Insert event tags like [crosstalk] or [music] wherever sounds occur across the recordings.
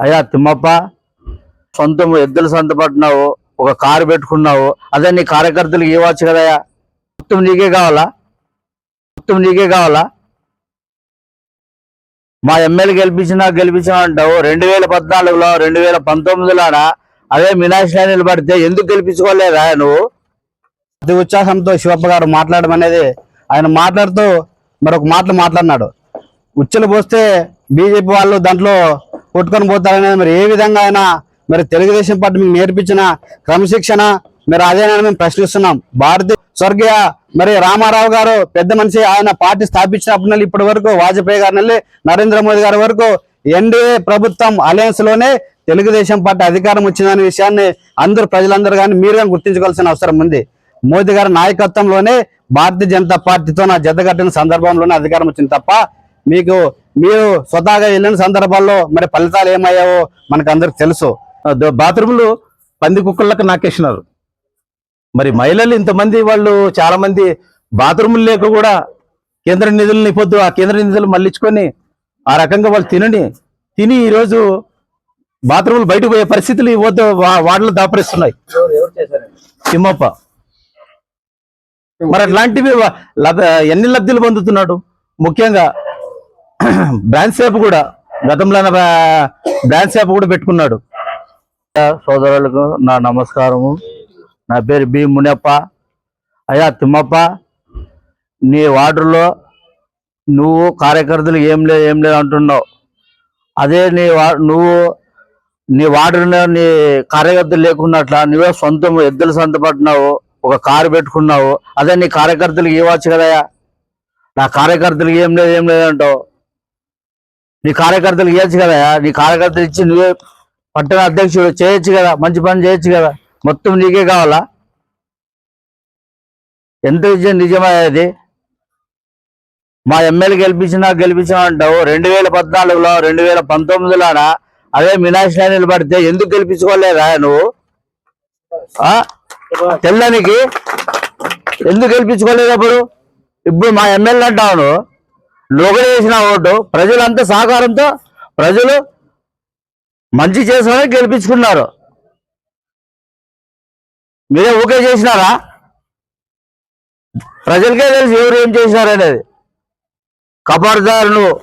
అయ్యా తిమ్మప్ప సొంతం ఎద్దులు సొంతపట్టినావు ఒక కారు పెట్టుకున్నావు అదే నీ కార్యకర్తలకు ఇవ్వచ్చు కదయ్యా? మొత్తం నీకే కావాలా? మొత్తం నీకే కావాలా? మా ఎమ్మెల్యే గెలిపించినా గెలిపించినా అంటావు రెండు వేల పద్నాలుగులో రెండు వేల పంతొమ్మిదిలోన? అదే మీనాక్షి నిలబడితే ఎందుకు గెలిపించుకోలేదా నువ్వు? అతి ఉత్సాహంతో శివప్ప గారు మాట్లాడడం అనేది ఆయన మాట్లాడుతూ మరొక మాటలు మాట్లాడినాడు. ఉచ్చలు పోస్తే బీజేపీ వాళ్ళు దాంట్లో కొట్టుకొని పోతారనేది మరి ఏ విధంగా అయినా మరి తెలుగుదేశం పార్టీ మీకు నేర్పించిన క్రమశిక్షణ మరి అదేనని మేము ప్రశ్నిస్తున్నాం. భారతీయ స్వర్గీయ మరి రామారావు గారు పెద్ద మనిషి ఆయన పార్టీ స్థాపించినప్పటి నుండి ఇప్పటి వరకు వాజ్పేయి గారి నుండి నరేంద్ర మోదీ గారి వరకు ఎన్డీఏ ప్రభుత్వం అలయన్స్లోనే తెలుగుదేశం పార్టీ అధికారం వచ్చిందనే విషయాన్ని అందరూ ప్రజలందరూ కానీ మీరు కానీ గుర్తించుకోవాల్సిన అవసరం ఉంది. మోదీ గారి నాయకత్వంలోనే భారతీయ జనతా పార్టీతో నా జతగట్టిన సందర్భంలోనే అధికారం వచ్చింది తప్ప మీకు మీరు స్వతహాగా వెళ్ళిన సందర్భాల్లో మరి ఫలితాలు ఏమయ్యావో మనకు అందరికి తెలుసు బాత్రూములు పంది కుక్కలకు నాకేసినారు. మరి మహిళలు ఇంతమంది వాళ్ళు చాలా మంది బాత్రూములు లేక కూడా కేంద్ర నిధులను ఇవ్వద్దు ఆ కేంద్ర నిధులు మళ్ళించుకొని ఆ రకంగా వాళ్ళు తినని తిని ఈరోజు బాత్రూములు బయటకు పోయే పరిస్థితులు ఇవ్వద్దు వద్ద వా- దాపరిస్తున్నాయి. తిమ్మప్ప. మరి అట్లాంటివి ఎన్ని లబ్ధులు పొందుతున్నాడు? ముఖ్యంగా [clears throat] బ్రాంచ్ షాప్ కూడా గతంలో బ్రాంచ్ షాప్ కూడా పెట్టుకున్నాడు. సోదరులకు నా నమస్కారము. నా పేరు బి మునప్ప. అయ్యా తిమ్మప్ప నీ వార్డులో నువ్వు కార్యకర్తలు ఏం లేదు ఏం లేదు అంటున్నావు. అదే నీ వా నువ్వు నీ వార్డులో నీ కార్యకర్తలు లేకున్నట్ల నువ్వే సొంతం ఎద్దులు సొంత ఒక కారు పెట్టుకున్నావు. అదే నీ కార్యకర్తలకు ఇవ్వచ్చు కదయ్యా. నా కార్యకర్తలకు ఏం లేదు ఏం లేదంటావు నీ కార్యకర్తలు ఇవ్వచ్చు కదా నీ కార్యకర్తలు ఇచ్చి నువ్వే పట్టణ అధ్యక్షుడు చేయొచ్చు కదా మంచి పని చేయొచ్చు కదా మొత్తం నీకే కావాలా? ఎంత విజయం నిజమయ్యేది మా ఎమ్మెల్యే గెలిపించినా గెలిపించినా అంటావు రెండు వేల పద్నాలుగులో రెండు వేల పంతొమ్మిదిలోన? అదే మీనాక్షి నిలబడితే ఎందుకు గెలిపించుకోలేదా నువ్వు? ఆ? తెల్లానికి ఎందుకు గెలిపించుకోలేదు అప్పుడు? ఇప్పుడు మా ఎమ్మెల్యే అంటావు నువ్వు. లోగడ వేసిన ఓటు ప్రజలంతా సహకారంతో ప్రజలు మంచి చేసామని గెలిపించుకున్నారు. మీరే ఊకే చేసినారా? ప్రజలకే తెలిసి ఎవరు ఏం చేసినారనేది కబార్దారు నువ్వు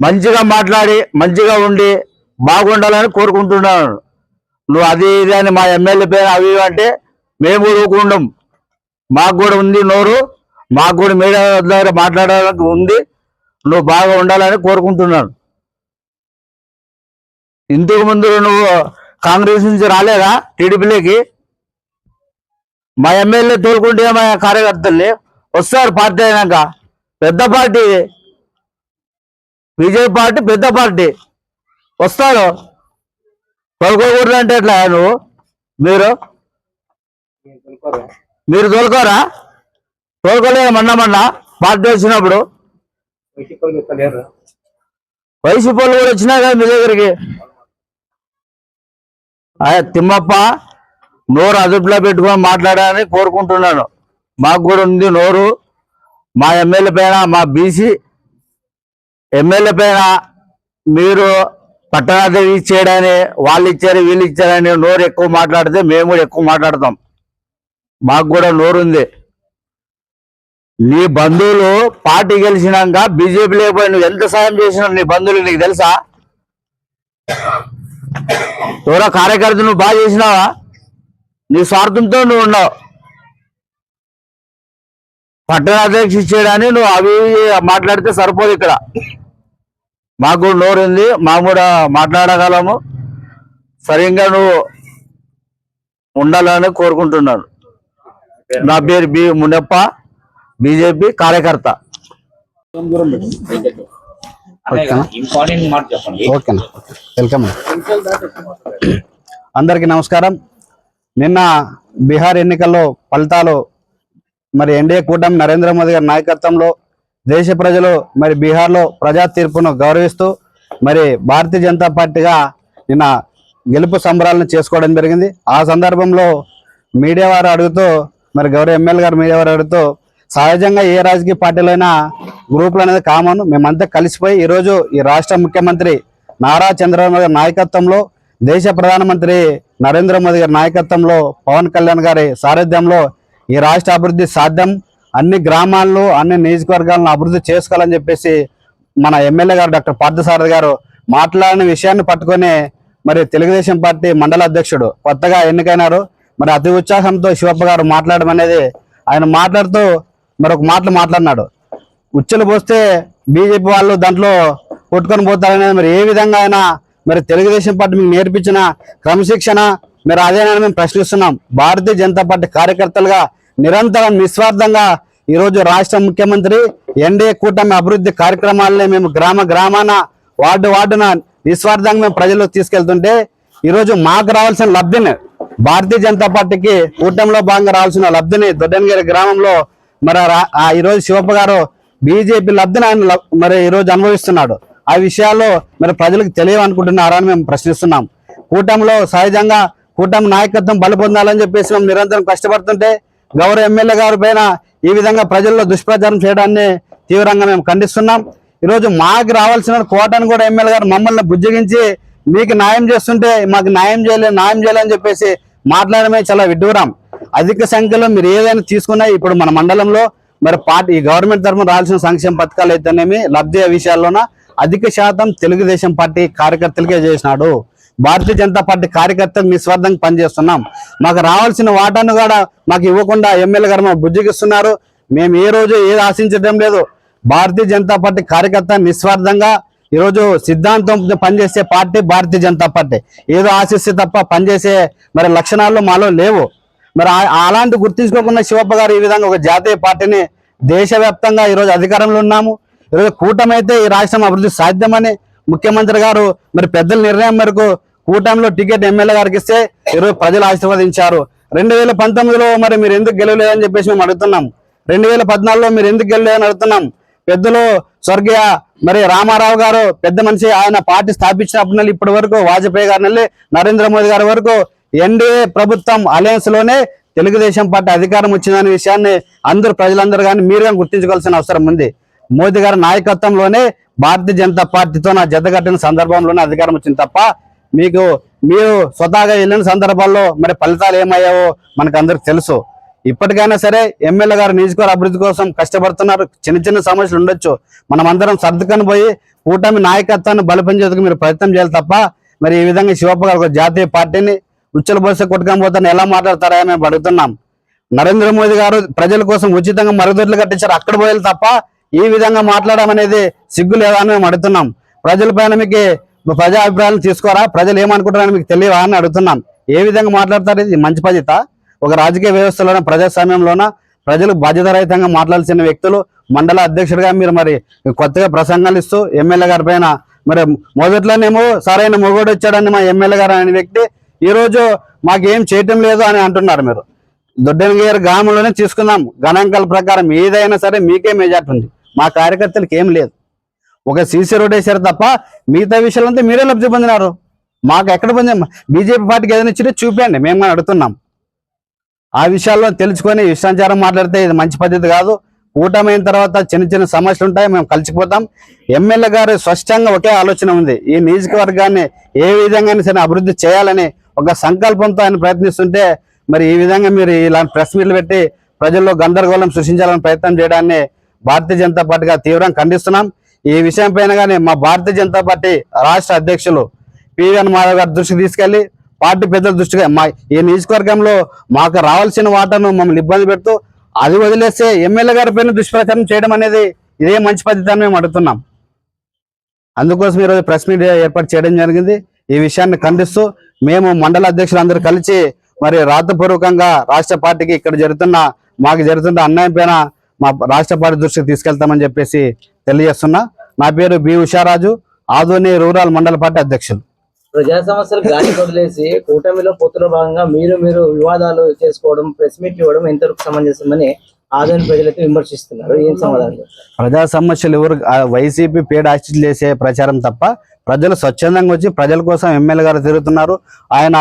మంచిగా మాట్లాడి మంచిగా ఉండి బాగుండాలని కోరుకుంటున్నాను. నువ్వు అది ఇది అని మా ఎమ్మెల్యే పేరు అవి అంటే మేము కూడా ఊరుకుండం మాకు కూడా ఉంది నోరు మాకు కూడా మీడియా దగ్గర మాట్లాడడానికి ఉంది. నువ్వు బాగా ఉండాలని కోరుకుంటున్నాను. ఇంతకు ముందు నువ్వు కాంగ్రెస్ నుంచి రాలేదా టీడీపీలోకి? మా ఎమ్మెల్యే తోలుకుంటే మా కార్యకర్తల్ని వస్తారు పార్టీ అయినాక. పెద్ద పార్టీ. బీజేపీ పార్టీ పెద్ద పార్టీ. వస్తారు. తోలుకోకూడదు అంటే ఎట్లా నువ్వు? మీరు? మీరు తోలుకోరా? తోలుకోలేదు మొన్న మొన్న? పార్టీ వచ్చినప్పుడు? వయసు పనులు కూడా వచ్చినా కదా మీ దగ్గరికి? అయ్యా తిమ్మప్ప నోరు అదుపులో పెట్టుకొని మాట్లాడాలని కోరుకుంటున్నాను. మాకు కూడా ఉంది నోరు. మా ఎమ్మెల్యే పైన మా బీసీ ఎమ్మెల్యే పైన మీరు పట్టణాధికారి ఇచ్చేయడని వాళ్ళు ఇచ్చారు వీళ్ళు ఇచ్చారని నోరు ఎక్కువ మాట్లాడితే మేము కూడా ఎక్కువ మాట్లాడతాం. మాకు కూడా నోరు ఉంది. నీ బంధువులు పార్టీ గెలిచినాక బీజేపీ లేకపోయి నువ్వు ఎంత సాయం చేసినావు నీ బంధువులు నీకు తెలుసా? ఎవరో కార్యకర్త నువ్వు బాగా చేసినావా? నీ స్వార్థంతో నువ్వు ఉన్నావు. పట్టణాధ్యక్ష ఇచ్చేయడాన్ని నువ్వు అవి మాట్లాడితే సరిపోదు ఇక్కడ. మాకు కూడా నోరు ఉంది మాకు కూడా మాట్లాడగలము. సరిగ్గా నువ్వు ఉండాలని కోరుకుంటున్నాను. నా పేరు బి మునప్ప. బీజేపీ కార్యకర్త. ఓకేనా? వెల్కమ్. అందరికీ నమస్కారం. నిన్న బీహార్ ఎన్నికల్లో ఫలితాలు మరి ఎన్డీఏ కూటమి నరేంద్ర మోదీ గారి నాయకత్వంలో దేశ ప్రజలు మరి బీహార్లో ప్రజా తీర్పును గౌరవిస్తూ మరి భారతీయ జనతా పార్టీగా నిన్న గెలుపు సంబరాలను చేసుకోవడం జరిగింది. ఆ సందర్భంలో మీడియా వారు అడుగుతూ మరి గౌరవ ఎమ్మెల్యే గారు మీడియా వారు అడుగుతూ సహజంగా ఏ రాజకీయ పార్టీలో అయినా గ్రూపులు అనేది కామన్. మేమంతా కలిసిపోయి ఈరోజు ఈ రాష్ట్ర ముఖ్యమంత్రి నారా చంద్రబాబు గారి నాయకత్వంలో దేశ ప్రధానమంత్రి నరేంద్ర మోదీ గారి నాయకత్వంలో పవన్ కళ్యాణ్ గారి సారథ్యంలో ఈ రాష్ట్ర అభివృద్ధి సాధ్యం. అన్ని గ్రామాల్లో అన్ని నియోజకవర్గాలను అభివృద్ధి చేసుకోవాలని చెప్పేసి మన ఎమ్మెల్యే గారు డాక్టర్ పార్థసారథి గారు మాట్లాడిన విషయాన్ని పట్టుకొని మరి తెలుగుదేశం పార్టీ మండల అధ్యక్షుడు కొత్తగా ఎన్నికైనారు. మరి అతి ఉత్సాహంతో శివప్ప గారు మాట్లాడడం అనేది ఆయన మాట్లాడుతూ మరొక మాటలు మాట్లాడినాడు. ఉచ్చలు పోస్తే బీజేపీ వాళ్ళు దాంట్లో కొట్టుకొని పోతారనేది మరి ఏ విధంగా అయినా మరి తెలుగుదేశం పార్టీ మీకు నేర్పించిన క్రమశిక్షణ మరి అదేనని మేము ప్రశ్నిస్తున్నాం. భారతీయ జనతా పార్టీ కార్యకర్తలుగా నిరంతరం నిస్వార్థంగా ఈరోజు రాష్ట్ర ముఖ్యమంత్రి ఎన్డీఏ కూటమి అభివృద్ధి కార్యక్రమాలని మేము గ్రామ గ్రామాన వార్డు వార్డున నిస్వార్థంగా మేము ప్రజల్లోకి తీసుకెళ్తుంటే ఈరోజు మాకు రావాల్సిన లబ్ధిని భారతీయ జనతా పార్టీకి కూటమిలో భాగంగా రావాల్సిన లబ్ధిని దొడ్డనగిరి గ్రామంలో మరి రా- ఆ ఈరోజు శివప్ప గారు బీజేపీ లబ్ధిని ఆయన మరి ఈరోజు అనుభవిస్తున్నాడు. ఆ విషయాల్లో మరి ప్రజలకు తెలియవనుకుంటున్నారా మేము ప్రశ్నిస్తున్నాం. కూటమిలో సహజంగా కూటమి నాయకత్వం బలపొందాలని చెప్పేసి మేము నిరంతరం కష్టపడుతుంటే గౌరవ ఎమ్మెల్యే గారి పైన ఈ విధంగా ప్రజల్లో దుష్ప్రచారం చేయడాన్ని తీవ్రంగా మేము ఖండిస్తున్నాం. ఈరోజు మాకు రావాల్సిన కోటను కూడా ఎమ్మెల్యే గారు మమ్మల్ని బుజ్జగించి మీకు న్యాయం చేస్తుంటే మాకు న్యాయం చేయలేదు న్యాయం చేయలేని చెప్పేసి మాట్లాడమే చాలా విడ్డూరం. అధిక సంఖ్యలో మీరు ఏదైనా తీసుకున్నా ఇప్పుడు మన మండలంలో మరి పార్టీ ఈ గవర్నమెంట్ తరఫున రావాల్సిన సంక్షేమ పథకాలు అయితేనేమి లబ్ధి విషయాల్లోన అధిక శాతం తెలుగుదేశం పార్టీ కార్యకర్తలకే చేసినాడు. భారతీయ జనతా పార్టీ కార్యకర్తలు నిస్వార్థంగా పనిచేస్తున్నాం. మాకు రావాల్సిన వాటాను కూడా మాకు ఇవ్వకుండా ఎమ్మెల్యే గారు మాకు బుజ్జిగిస్తున్నారు. మేము ఏ రోజు ఏది ఆశించడం లేదు. భారతీయ జనతా పార్టీ కార్యకర్త నిస్వార్థంగా ఈరోజు సిద్ధాంతం పనిచేసే పార్టీ భారతీయ జనతా పార్టీ. ఏదో ఆశిస్తే తప్ప పనిచేసే మరి లక్షణాలు మాలో లేవు. మరి ఆ- అలాంటి గుర్తించుకోకుండా శివప్ప గారు ఈ విధంగా ఒక జాతీయ పార్టీని దేశవ్యాప్తంగా ఈరోజు అధికారంలో ఉన్నాము. ఈరోజు కూటమి అయితే ఈ రాష్ట్రం అభివృద్ధి సాధ్యమని ముఖ్యమంత్రి గారు మరి పెద్దల నిర్ణయం మేరకు కూటమిలో టికెట్ ఎమ్మెల్యే గారికి ఇస్తే ఈరోజు ప్రజలు ఆశీర్వదించారు. రెండు వేల పంతొమ్మిదిలో మరి మీరు ఎందుకు గెలవలేదని చెప్పేసి మేము అడుగుతున్నాం. రెండు వేల పద్నాలుగులో మీరు ఎందుకు గెలవలేదని అడుగుతున్నాం. పెద్దలు స్వర్గీయ మరి రామారావు గారు పెద్ద మనిషి ఆయన పార్టీ స్థాపించినప్పటి నుండి ఇప్పటి వరకు వాజ్పేయి గారి నుండి నరేంద్ర మోదీ గారి వరకు ఎన్డీఏ ప్రభుత్వం అలయన్స్లోనే తెలుగుదేశం పార్టీ అధికారం వచ్చిందనే విషయాన్ని అందరూ ప్రజలందరూ కానీ మీరు కానీ గుర్తించుకోవాల్సిన అవసరం ఉంది. మోదీ గారి నాయకత్వంలోనే భారతీయ జనతా పార్టీతో నా జతగట్టిన సందర్భంలోనే అధికారం వచ్చింది తప్ప మీకు మీరు స్వతహాగా వెళ్ళిన సందర్భాల్లో మరి ఫలితాలు ఏమయ్యావో మనకు అందరికి తెలుసు. ఇప్పటికైనా సరే ఎమ్మెల్యే గారు నియోజకవర్గ అభివృద్ధి కోసం కష్టపడుతున్నారు. చిన్న చిన్న సమస్యలు ఉండొచ్చు. మనం అందరం సర్దుకొని పోయి కూటమి నాయకత్వాన్ని బలపంచేందుకు మీరు ప్రయత్నం చేయాలి తప్ప మరి ఈ విధంగా శివప్ప గారు ఒక జాతీయ పార్టీని ఉచ్చల బస్సు కొట్టుకొని పోతాను. ఎలా మాట్లాడతారా మేము అడుగుతున్నాం. నరేంద్ర మోదీ గారు ప్రజల కోసం ఉచితంగా మరుగుదొడ్లు కట్టించారు. అక్కడ పోయాలి తప్ప ఈ విధంగా మాట్లాడడం అనేది సిగ్గు లేదా అని మేము అడుగుతున్నాం. ప్రజలపైన మీకు ప్రజా అభిప్రాయాలు తీసుకోరా? ప్రజలు ఏమనుకుంటారని మీకు తెలియవా అని అడుగుతున్నాం. ఏ విధంగా మాట్లాడతారు? ఇది మంచి బాధ్యత. ఒక రాజకీయ వ్యవస్థలోన ప్రజాస్వామ్యంలోన ప్రజలు బాధ్యతారహితంగా మాట్లాడాల్సిన వ్యక్తులు మండల అధ్యక్షుడిగా మీరు మరి కొత్తగా ప్రసంగాలు ఇస్తూ ఎమ్మెల్యే గారి పైన మరి మొదట్లోనేమో సరైన మొగోడు వచ్చాడని మా ఎమ్మెల్యే గారు అనే వ్యక్తి ఈరోజు మాకేం చేయటం లేదు అని అంటున్నారు మీరు. దొడ్డనగిరి గ్రామంలోనే తీసుకుందాం గణాంకాల ప్రకారం ఏదైనా సరే మీకే మెజార్టీ ఉంది. మా కార్యకర్తలకు ఏం లేదు. ఒక సీసీ రోడ్ వేశారు తప్ప మిగతా విషయాలంతా మీరే లబ్ధి పొందినారు. మాకు ఎక్కడ పొంది బీజేపీ పార్టీకి ఏదైనా ఇచ్చినా చూపించండి మేము అడుగుతున్నాం. ఆ విషయాల్లో తెలుసుకొని ఇష్టాచారం మాట్లాడితే ఇది మంచి పద్ధతి కాదు. కూటమైన తర్వాత చిన్న చిన్న సమస్యలు ఉంటాయి. మేము కలిసిపోతాం. ఎమ్మెల్యే గారు స్పష్టంగా ఒకే ఆలోచన ఉంది. ఈ నియోజకవర్గాన్ని ఏ విధంగా సరే అభివృద్ధి చేయాలని ఒక సంకల్పంతో ఆయన ప్రయత్నిస్తుంటే మరి ఈ విధంగా మీరు ఇలాంటి ప్రెస్ మీట్లు పెట్టి ప్రజల్లో గందరగోళం సృష్టించాలని ప్రయత్నం చేయడాన్ని భారతీయ జనతా పార్టీగా తీవ్రంగా ఖండిస్తున్నాం. ఈ విషయం పైన కానీ మా భారతీయ జనతా పార్టీ రాష్ట్ర అధ్యక్షులు పివిఎన్ మాధవ్ గారి దృష్టికి తీసుకెళ్ళి పార్టీ పెద్దల దృష్టిగా మా ఈ నియోజకవర్గంలో మాకు రావాల్సిన వాటను మమ్మల్ని ఇబ్బంది పెడుతూ అది వదిలేస్తే ఎమ్మెల్యే గారి పైన దుష్ప్రచారం చేయడం అనేది ఇదే మంచి పద్ధతి అని మేము అడుగుతున్నాం. అందుకోసం ఈరోజు ప్రెస్ మీట్ ఏర్పాటు చేయడం జరిగింది. ఈ విషయాన్ని ఖండిస్తూ మేము మండల అధ్యక్షులు అందరూ కలిసి మరి రాతపూర్వకంగా రాష్ట్ర పార్టీకి ఇక్కడ జరుగుతున్న మాకు జరుగుతున్న అన్యాయం పైన మా రాష్ట్ర పార్టీ దృష్టికి తీసుకెళ్తామని చెప్పేసి తెలియజేస్తున్నా. నా పేరు బి ఉషారాజు ఆదోని రూరల్ మండల పార్టీ అధ్యక్షులు. ప్రజా సమస్యలు గాలి వదిలేసి కూటమిలో పొత్తులో భాగంగా మీరు మీరు వివాదాలు చేసుకోవడం ప్రెస్ మీట్ ఇవ్వడం ఎంతవరకు సమంజసమని ఆదాయం ప్రజలైతే విమర్శిస్తున్నారు. ఏం సమాధానం? ప్రజా సమస్యలు ఎవరు వైసీపీ పేడ ఆస్తి చేసే ప్రచారం తప్ప ప్రజలు స్వచ్ఛందంగా వచ్చి ప్రజల కోసం ఎమ్మెల్యే గారు తిరుగుతున్నారు. ఆయన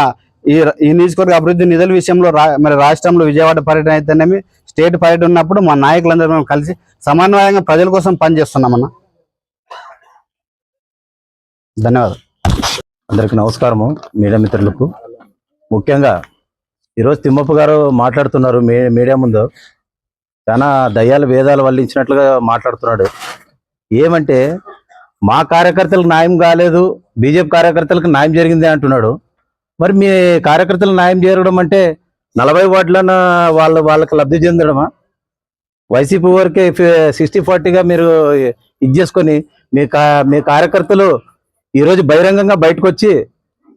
ఈ ఈ నియోజకవర్గ అభివృద్ధి నిధుల విషయంలో రా మరి రాష్ట్రంలో విజయవాడ పర్యటన అయితేనేమి స్టేట్ పర్యటన ఉన్నప్పుడు మా నాయకులందరూ మేము కలిసి సమన్వయంగా ప్రజల కోసం పనిచేస్తున్నామన్న ధన్యవాదాలు. అందరికి నమస్కారము. మీడియా మిత్రులకు ముఖ్యంగా ఈరోజు తిమ్మప్ప గారు మాట్లాడుతున్నారు మీ మీడియా ముందు. చాలా దయ్యాలు వేదాలు వల్లించినట్లుగా మాట్లాడుతున్నాడు. ఏమంటే మా కార్యకర్తలకు న్యాయం కాలేదు బీజేపీ కార్యకర్తలకు న్యాయం జరిగింది అంటున్నాడు. మరి మీ కార్యకర్తలు న్యాయం జరగడం అంటే నలభై వార్డులన వాళ్ళు వాళ్ళకి లబ్ధి చెందడమా? వైసీపీ వరకే సిక్స్టీ ఫార్టీగా మీరు ఇది చేసుకొని మీ కా మీ కార్యకర్తలు ఈరోజు బహిరంగంగా బయటకు వచ్చి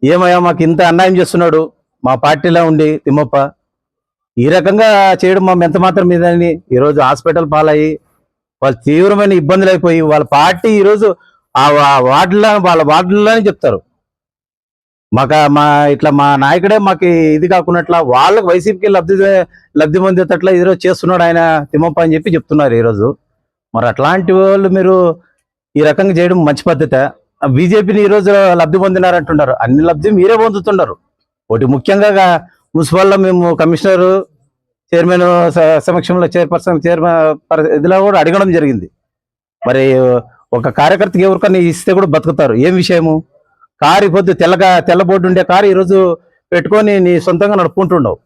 ఏమయ్యా మాకు ఇంత అన్యాయం చేస్తున్నాడు మా పార్టీలో ఉండి తిమ్మప్ప. ఈ రకంగా చేయడం మా ఎంత మాత్రం మీదని ఈరోజు హాస్పిటల్ పాలయ్యి వాళ్ళు తీవ్రమైన ఇబ్బందులు అయిపోయి వాళ్ళ పార్టీ ఈరోజు ఆ వార్డులో వాళ్ళ వార్డులోనే చెప్తారు. మాకు మా ఇట్లా మా నాయకుడే మాకు ఇది కాకున్నట్లా వాళ్ళకి వైసీపీకి లబ్ధి లబ్ధి పొందేటట్లా ఈరోజు చేస్తున్నాడు ఆయన తిమ్మప్ప అని చెప్పి చెప్తున్నారు ఈరోజు. మరి అట్లాంటి వాళ్ళు మీరు ఈ రకంగా చేయడం మంచి పద్ధత. బీజేపీని ఈరోజు లబ్ధి పొందినారంటున్నారు. అన్ని లబ్ధి మీరే పొందుతున్నారు. ఒకటి ముఖ్యంగా మున్సిపాల్లో మున్సిపల్లో మేము కమిషనర్ చైర్మన్ సమక్షంలో చైర్పర్సన్ చైర్మన్ ఇదిలో కూడా అడగడం జరిగింది. మరి ఒక కార్యకర్తకి ఎవరికన్నా ఇస్తే కూడా బతుకుతారు. ఏం విషయము? కారు పొద్దు తెల్లగా తెల్ల బోర్డు ఉండే కారు ఈరోజు పెట్టుకొని నీ సొంతంగా నడుపుకుంటుండవు.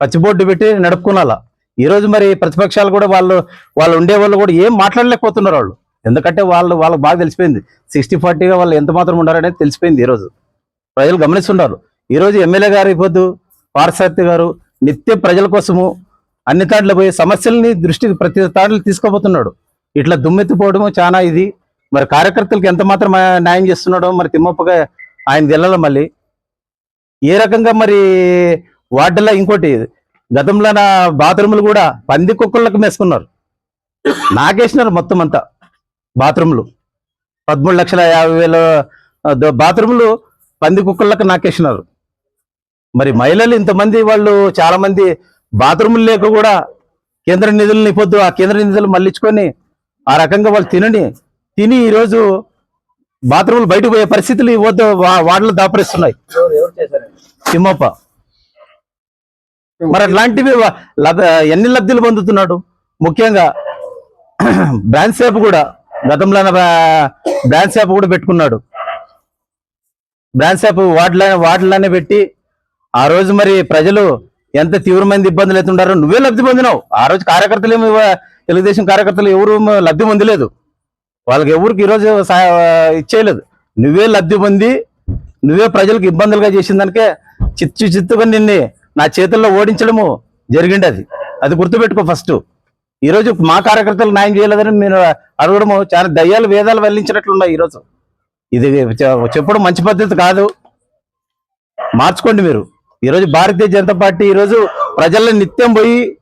పచ్చి బోర్డు పెట్టి నడుపుకునాలా? ఈరోజు మరి ప్రతిపక్షాలు కూడా వాళ్ళు వాళ్ళు ఉండే వాళ్ళు కూడా ఏం మాట్లాడలేకపోతున్నారు వాళ్ళు. ఎందుకంటే వాళ్ళు వాళ్ళకి బాగా తెలిసిపోయింది. సిక్స్టీ ఫార్టీగా వాళ్ళు ఎంత మాత్రం ఉండారనేది తెలిసిపోయింది ఈరోజు. ప్రజలు గమనిస్తున్నారు. ఈరోజు ఎమ్మెల్యే గారు అయిపోద్దు పార్సార్థి గారు నిత్యం ప్రజల కోసము అన్ని తాడ్లు పోయి సమస్యల్ని దృష్టికి ప్రతి తాండ్లు తీసుకోబోతున్నాడు. ఇట్లా దుమ్మెత్తిపోవడము చాలా ఇది. మరి కార్యకర్తలకు ఎంత మాత్రం న్యాయం చేస్తున్నాడో మరి తిమ్మప్పగా ఆయన తెల్లాలి మళ్ళీ. ఏ రకంగా మరి వార్డులో ఇంకోటి గతంలో నా బాత్రూములు కూడా పంది కుక్కలకు మేసుకున్నారు. నాకేసినారు మొత్తం అంతా బాత్రూములు. పదమూడు లక్షల యాభై వేల బాత్రూములు పంది కుక్కలకు నాకేసినారు. మరి మహిళలు ఇంతమంది వాళ్ళు చాలామంది బాత్రూములు లేక కూడా కేంద్ర నిధులను పొద్దు ఆ కేంద్ర నిధులు మళ్ళించుకొని ఆ రకంగా వాళ్ళు తినని తిని ఈరోజు బాత్రూములు బయటకు పోయే పరిస్థితులు వద్ద వా- వార్డులు దాపరిస్తున్నాయి. తిమ్మప్ప. మరి అట్లాంటివి ఎన్ని లబ్ధులు పొందుతున్నాడు? ముఖ్యంగా బ్రాంచ్ షాప్ కూడా గతంలో బ్రాంచ్ షాప్ కూడా పెట్టుకున్నాడు. బ్రాంచ్ షాప్ వార్డుల వార్డులనే పెట్టి ఆ రోజు మరి ప్రజలు ఎంత తీవ్రమైన ఇబ్బందులు అవుతుండారో నువ్వే లబ్ధి పొందినావు. ఆ రోజు కార్యకర్తలు ఏమి తెలుగుదేశం కార్యకర్తలు ఎవరు లబ్ధి పొందలేదు. వాళ్ళకి ఎవరికి ఈరోజు సా- ఇచ్చేయలేదు. నువ్వే లబ్ధి పొంది నువ్వే ప్రజలకు ఇబ్బందులుగా చేసిన దానికే చిత్తు చిత్తుగా నిన్ను నా చేతుల్లో ఓడించడము జరిగింది అది అది గుర్తుపెట్టుకో ఫస్ట్. ఈరోజు మా కార్యకర్తలు న్యాయం చేయలేదని మీరు అడగడము చాలా దయ్యాలు వేదాలు వెల్లించినట్లున్నాయి ఈరోజు. ఇది చెప్పడం మంచి పద్ధతి కాదు. మార్చుకోండి మీరు. ఈరోజు భారతీయ జనతా పార్టీ ఈరోజు ప్రజల్లో నిత్యం పోయి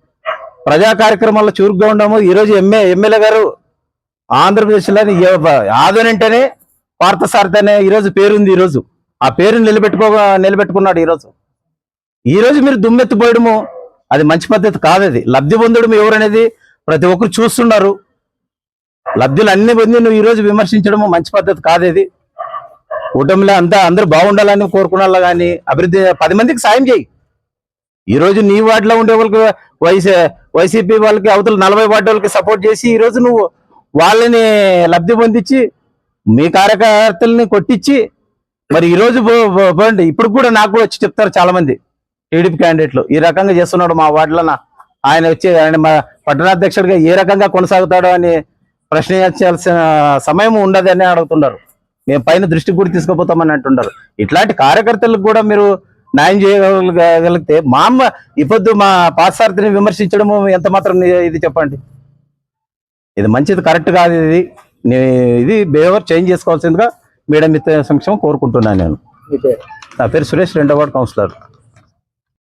ప్రజా కార్యక్రమాల్లో చురుగ్గా ఉండము. ఈరోజు ఎంఏ ఎమ్మెల్యే గారు ఆంధ్రప్రదేశ్లోని ఆదనంటేనే పార్థసారథి అనే ఈరోజు పేరుంది ఈరోజు ఆ పేరుని నిలబెట్టుకో నిలబెట్టుకున్నాడు ఈరోజు ఈరోజు మీరు దుమ్మెత్తిపోయడము అది మంచి పద్ధతి కాదు అది. లబ్ధి పొందడం ఎవరనేది ప్రతి ఒక్కరు చూస్తున్నారు. లబ్ధులు అన్ని పొంది నువ్వు ఈ రోజు విమర్శించడము మంచి పద్ధతి కాదు ఇది. కూటమిలో అంతా అందరూ బాగుండాలని కోరుకున్నా కానీ అభివృద్ధి పది మందికి సాయం చేయి. ఈ రోజు నీ వార్డులో ఉండే వాళ్ళకి వైసీ వైసీపీ వాళ్ళకి అవతల నలభై వార్డు వాళ్ళకి సపోర్ట్ చేసి ఈ రోజు నువ్వు వాళ్ళని లబ్ధి పొందించి మీ కార్యకర్తల్ని కొట్టించి మరి ఈరోజు పోండి. ఇప్పుడు కూడా నాకు కూడా వచ్చి చెప్తారు చాలా మంది టీడీపీ క్యాండిడేట్లు ఈ రకంగా చేస్తున్నాడు మా వార్డులన. ఆయన వచ్చి ఆయన మా పట్టణాధ్యక్షుడిగా ఏ రకంగా కొనసాగుతాడో అని ప్రశ్నించాల్సిన సమయం ఉండదని అడుగుతున్నారు. మేము పైన దృష్టి కూడా తీసుకుపోతామని అంటున్నారు. ఇట్లాంటి కార్యకర్తలకు కూడా మీరు న్యాయం చేయగలిగితే మా అమ్మ ఇప్పుడు మా పాఠశార్థిని విమర్శించడము ఎంత మాత్రం ఇది చెప్పండి. ఇది మంచిది కరెక్ట్ కాదు ఇది. ఇది బిహేవియర్ చేంజ్ చేసుకోవాల్సిందిగా మేడం మిత్ర సంక్షేమం కోరుకుంటున్నాను నేను. నా పేరు సురేష్ రెండో వార్డు కౌన్సిలర్.